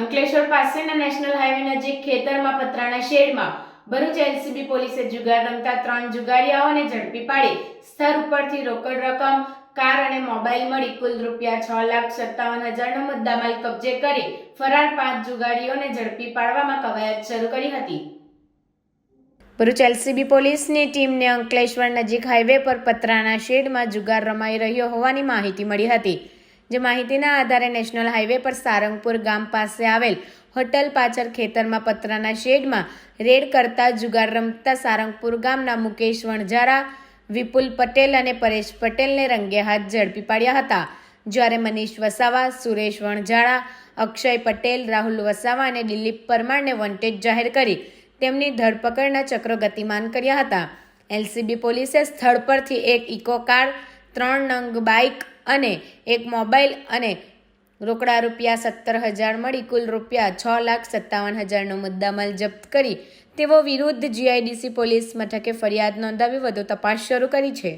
અંકલેશ્વર પાસેના national highway નજીક ખેતરમાં, પતરાના શેડમાં ભરૂચ એલસીબી પોલીસે જુગાર રમતા ત્રણ જુગારીયાઓને ઝડપી પાડી. સ્થળ ઉપરથી રોકડ રકમ, કાર અને મોબાઈલ મળી. કુલ રૂપિયા છ લાખ સત્તાવન હજારનો મુદ્દામાલ કબજે કરી ફરાર પાંચ જુગારીઓને ઝડપી પાડવામાં કવાયત શરૂ કરી હતી. ભરૂચ એલસીબી પોલીસની ટીમને અંકલેશ્વર નજીક હાઈવે પર પતરાના શેડમાં જુગાર રમાઈ રહ્યો હોવાની માહિતી મળી હતી. જે માહિતીના આધારે નેશનલ હાઈવે પર સારંગપુર ગામ પાસે આવેલ હોટલ પાછળ ખેતરમાં પતરાના શેડમાં રેડ કરતા જુગાર રમતા સારંગપુર ગામના મુકેશ વણઝારા, વિપુલ પટેલ અને પરેશ પટેલને રંગે હાથ ઝડપી પાડ્યા હતા. જ્યારે મનીષ વસાવા, સુરેશ વણઝાળા અક્ષય પટેલ, રાહુલ વસાવા અને દિલીપ પરમારને વોન્ટેડ જાહેર કરી તેમની ધરપકડના ચક્રો ગતિમાન કર્યા હતા. એલસીબી પોલીસે સ્થળ પરથી એક ઇકો કાર, ત્રણ નંગ બાઇક અને એક મોબાઈલ અને રોકડા રૂપિયા સત્તર હજાર મળી, કુલ રૂપિયા છ લાખ સત્તાવન હજારનો મુદ્દામાલ જપ્ત કરી. તેઓ વિરુદ્ધ જીઆઈડીસી પોલીસ મથકે ફરિયાદ નોંધાવી વધુ તપાસ શરૂ કરી છે.